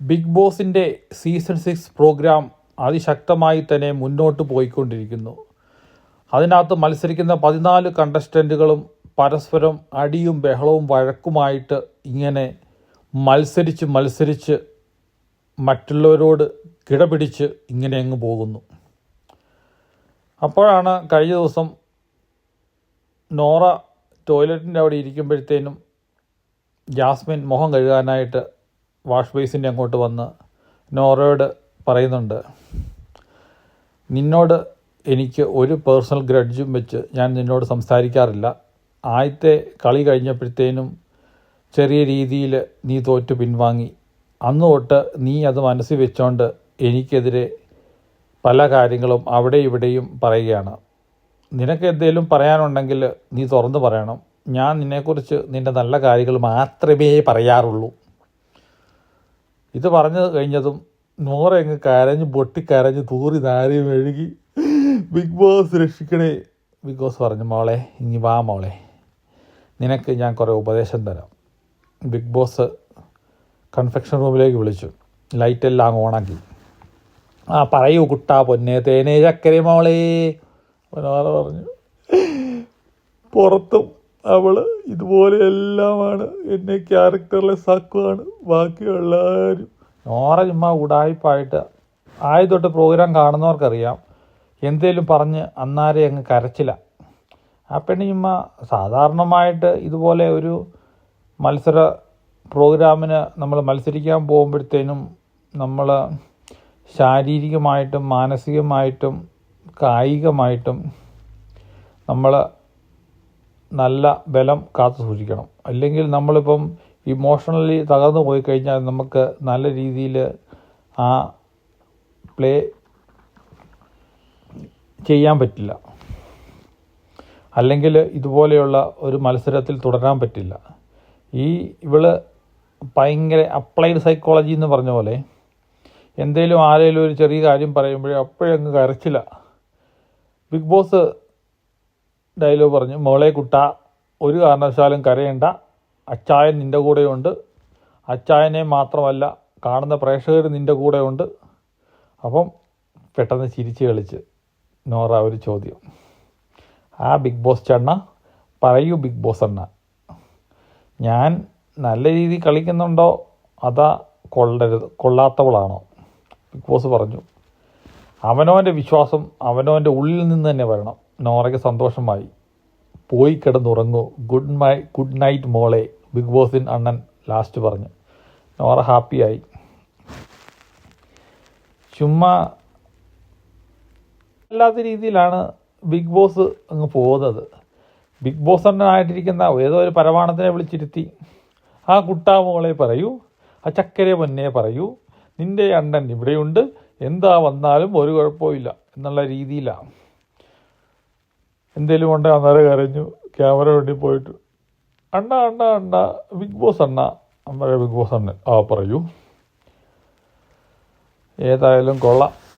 Big ബോസിന്റെ season six programme അതിശക്തമായി തന്നെ മുന്നോട്ട് പോയിക്കൊണ്ടിരിക്കുന്നു. അതിനകത്ത് മത്സരിക്കുന്ന പതിനാല് കണ്ടസ്റ്റന്റുകളും പരസ്പരം അടിയും ബഹളവും വഴക്കുമായിട്ട് ഇങ്ങനെ മത്സരിച്ച് മത്സരിച്ച് മറ്റുള്ളവരോട് കിടപിടിച്ച് ഇങ്ങനെ അങ്ങ് പോകുന്നു. അപ്പോഴാണ് കഴിഞ്ഞ ദിവസം നോറ ടോയ്ലറ്റിന്റെ അവിടെ ഇരിക്കുമ്പോഴത്തേനും ജാസ്മിൻ മുഖം കഴുകാനായിട്ട് വാഷ് ബേസിന്റെ അങ്ങോട്ട് വന്ന് നോറയോട് പറയുന്നുണ്ട് നിന്നോട് എനിക്ക് ഒരു പേഴ്സണൽ ഗ്രഡ്ജും വെച്ച് ഞാൻ നിന്നോട് സംസാരിക്കാറില്ല. ആദ്യത്തെ കളി കഴിഞ്ഞപ്പോഴത്തേനും ചെറിയ രീതിയിൽ നീ തോറ്റു പിൻവാങ്ങി. അന്ന് തൊട്ട് നീ അത് മനസ്സിൽ വെച്ചോണ്ട് എനിക്കെതിരെ പല കാര്യങ്ങളും അവിടെ ഇവിടെയും പറയുകയാണ്. നിനക്ക് എന്തെങ്കിലും പറയാനുണ്ടെങ്കിൽ നീ തുറന്ന് പറയണം. ഞാൻ നിന്നെക്കുറിച്ച് നിന്റെ നല്ല കാര്യങ്ങൾ മാത്രമേ പറയാറുള്ളൂ. ഇത് പറഞ്ഞു കഴിഞ്ഞതും നൂറ അങ്ങ് കരഞ്ഞ് പൊട്ടിക്കരഞ്ഞ് തൂറി നാരി മെഴുകി ബിഗ് ബോസ് രക്ഷിക്കണേ. ബിഗ് ബോസ് പറഞ്ഞു മോളെ ഇനി വാ മോളെ. നിനക്ക് ഞാൻ കുറേ ഉപദേശം തരാം. ബിഗ് ബോസ് കൺഫെക്ഷൻ റൂമിലേക്ക് വിളിച്ചു. ലൈറ്റെല്ലാം ഓണാക്കി. ആ പറയൂ കുട്ടാ പൊന്നെ തേനേ ചക്കരേ മോളേ. പറഞ്ഞു. പുറത്തും അവൾ ഇതുപോലെയെല്ലാമാണ്. എന്നെ ക്യാരക്ടറിലെ സക്കുവാണ് ബാക്കിയുള്ളവരും നോറ ചുമ്മാ ഉടായ്പായിട്ട് ആദ്യം തൊട്ട് പ്രോഗ്രാം കാണുന്നവർക്കറിയാം. എന്തേലും പറഞ്ഞ് അന്നാരെ അങ്ങ് കരച്ചില്ല. ആ പെണ്ണിയമ്മ സാധാരണമായിട്ട് ഇതുപോലെ ഒരു മത്സര പ്രോഗ്രാമിന് നമ്മൾ മത്സരിക്കാൻ പോകുമ്പോഴത്തേനും നമ്മൾ ശാരീരികമായിട്ടും മാനസികമായിട്ടും കായികമായിട്ടും നമ്മൾ നല്ല ബലം കാത്തു സൂക്ഷിക്കണം. അല്ലെങ്കിൽ നമ്മളിപ്പം ഇമോഷണലി തകർന്നു പോയി കഴിഞ്ഞാൽ നമുക്ക് നല്ല രീതിയിൽ ആ പ്ലേ ചെയ്യാൻ പറ്റില്ല. അല്ലെങ്കിൽ ഇതുപോലെയുള്ള ഒരു മത്സരത്തിൽ തുടരാൻ പറ്റില്ല. ഈ ഇവൾ ഭയങ്കര അപ്ലൈഡ് സൈക്കോളജി എന്ന് പറഞ്ഞ പോലെ എന്തേലും ആരെങ്കിലും ഒരു ചെറിയ കാര്യം പറയുമ്പോഴേ അപ്പോഴങ്ങ് കരച്ചില്ല. ബിഗ് ബോസ് ഡയലോഗ് പറഞ്ഞു മോളെ കുട്ട ഒരു കാരണവശാലും കരയേണ്ട. അച്ചായൻ നിന്റെ കൂടെയുണ്ട്. അച്ചായനെ മാത്രമല്ല കാണുന്ന പ്രേക്ഷകർ നിന്റെ കൂടെയുണ്ട്. അപ്പം പെട്ടെന്ന് ചിരിച്ച് കളിച്ച് നോറ ഒരു ചോദ്യം. ആ ബിഗ് ബോസ് ചണ്ണ പറയൂ ബിഗ് ബോസ് അണ്ണ. ഞാൻ നല്ല രീതിയിൽ കളിക്കുന്നുണ്ടോ? അതാ കൊള്ളരുത് കൊള്ളാത്തവളാണോ? ബിഗ് ബോസ് പറഞ്ഞു അവനവന്റെ വിശ്വാസം അവനവന്റെ ഉള്ളിൽ നിന്ന് തന്നെ വരണം. നോറയ്ക്ക് സന്തോഷമായി. പോയി കിടന്നുറങ്ങൂ. ഗുഡ് മൈ ഗുഡ് നൈറ്റ് മോളെ ബിഗ് ബോസിൻ അണ്ണൻ ലാസ്റ്റ് പറഞ്ഞു. നോറ ഹാപ്പിയായി. ചുമ്മാ അല്ലാത്ത രീതിയിലാണ് ബിഗ് ബോസ് അങ്ങ് പോകുന്നത്. ബിഗ് ബോസ് അണ്ണനായിട്ടിരിക്കുന്ന ഏതോ ഒരു പരമാണത്തിനെ വിളിച്ചിരുത്തി. ആ കുട്ടാ മോളെ പറയൂ ആ ചക്കരെ പൊന്നെ പറയൂ നിന്റെ അണ്ണൻ ഇവിടെയുണ്ട് എന്താ വന്നാലും ഒരു കുഴപ്പമില്ല എന്നുള്ള രീതിയിലാണ്. എന്തേലും കൊണ്ട് അന്നേരം കരഞ്ഞു. ക്യാമറ വേണ്ടി പോയിട്ട്. അണ്ണ അണ്ണ അണ്ണ ബിഗ് ബോസ് അണ്ണ. അമ്മ ബിഗ് ബോസ് അണ്ണൻ. ആ പറയൂ. ഏതായാലും കൊള്ളാം.